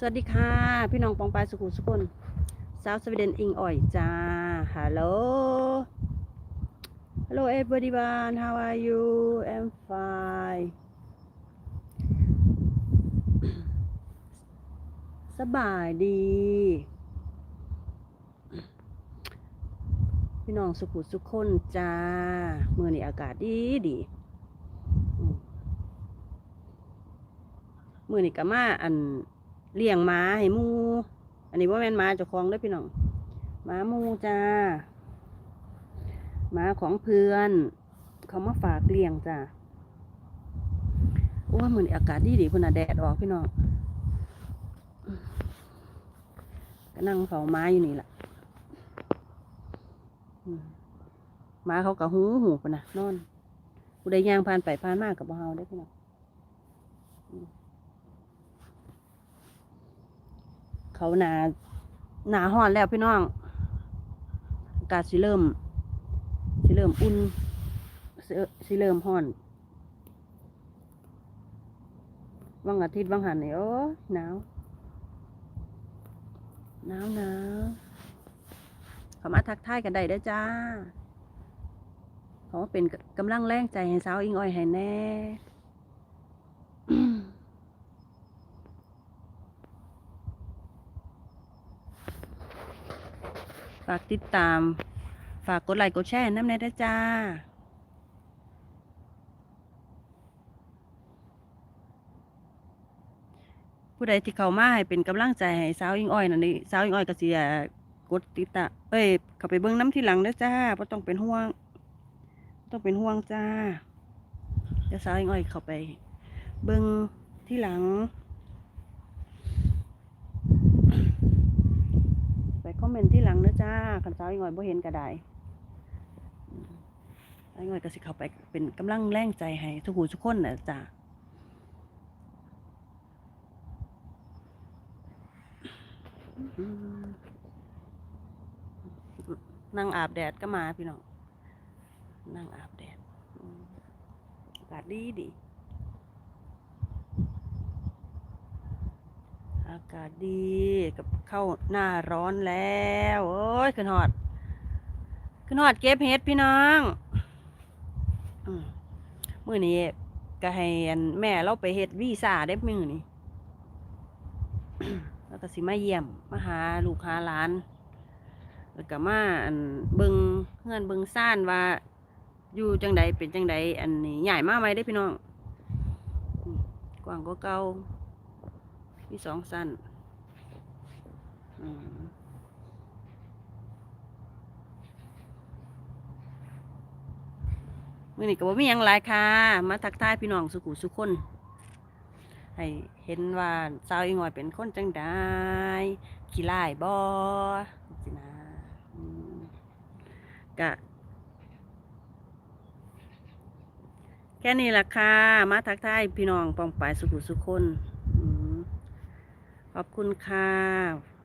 สวัสดีค่ะ พี่น้องปองปายสุขุสุคนสาวสวีเดนอิงอ่อยจ้าฮัลโหล Hello everyone how are you I'm fine สบายดี พี่น้องสุขุสุคนจ้าเมื่อนี้อากาศดีดีอืมมื่อนี้ก็มาอัน เลี้ยงหม้าให้มู อันนี้ว่าแม่นหม้าเจ้าของเด้พี่น้องหม้ามูจ้าหม้าของเพื่อน เขามาฝากเลี้ยงจ้าโอ้ยมื้อนอากาศดีดีพุ่นน่ะแดดออกพี่น้องก็นั่งเฝ้าหม้าอยู่นี่แหละมหม้าเขาก็หูหูพุ่นน่ะนอนผู้ใดย่างผ่านไปผ่านมากกับเฮาเด้พี่น้อง เขาหนาหนาห้อนแล้วพี่น้องอากาศสิเริ่ม สิเริ่มอุ่นสิเริ่มห้อนวังอาทิตย์วังหันนี่โอ้หนาวหนาวหนาวเขามาทักทายกันได้เด้อจ้าเขาเป็นกำลังแรงใจให้สาวอิงอ้อยให้แน่ ฝากติดตาม ฝากกดไลค์กดแชร์น้ำในด้จ้าผู้ใดที่เข้ามาให้เป็นกำลังใจให้สาวอิงอ้อยนั่นนี่สาวอิงอ้อยก็สิอ่ากดติดตาเอ้ยเข้าไปเบิ่งน้ำที่หลังเด้อจ้าบ่ต้องเป็นห่วง ต้องเป็นห่วงจ้าเดี๋ยวสาวอิงอ้อยเข้าไป เบิ่งที่หลัง ไปค อมเมนต์ที่หลังเด้อจ้าคันสาวอีกหน่อยบ่เห็นก็ได้อีกหน่อยก็สิเข้าไปเป็นกำลังแรงใจให้ทุกหูทุกคนนะจ้าอนั่งอาบแดดก็มาพี่น้องนั่งอาบแดดอืมอากาศดีดี อากาศดีกับเข้าหน้าร้อนแล้วโอ้ยขึ้นหอด ขึ้นหอดเก็บเห็ดพี่น้องมมื้อนี้ก็ให้อันแม่เราไปเฮ็ดวีซ่าได้มือนี้แล้วก็สิมาเยี่ยมมาหาลูกหาหลานแล้วก็มาอันเบิงเฮือนเบิงซ่านว่า อยู่จังใดเป็นจังใดอันนี้ใหญ่มากไหมได้พี่น้องกว้างกว่าเก่า มีสองสั้นอืมมื่อนี้ก็บ่มีหยังหลายค่ะ มาทักทายพี่น้องสุขุสุขคน ให้เห็นว่าสาวอีงอยเป็นคนจังได้ขี้ร้ายบ่สินะกะแค่นี้ล่ะค่ะ มาทักทายพี่น้องปองปายสุขุสุขคนอืม ขอบคุณค่ะ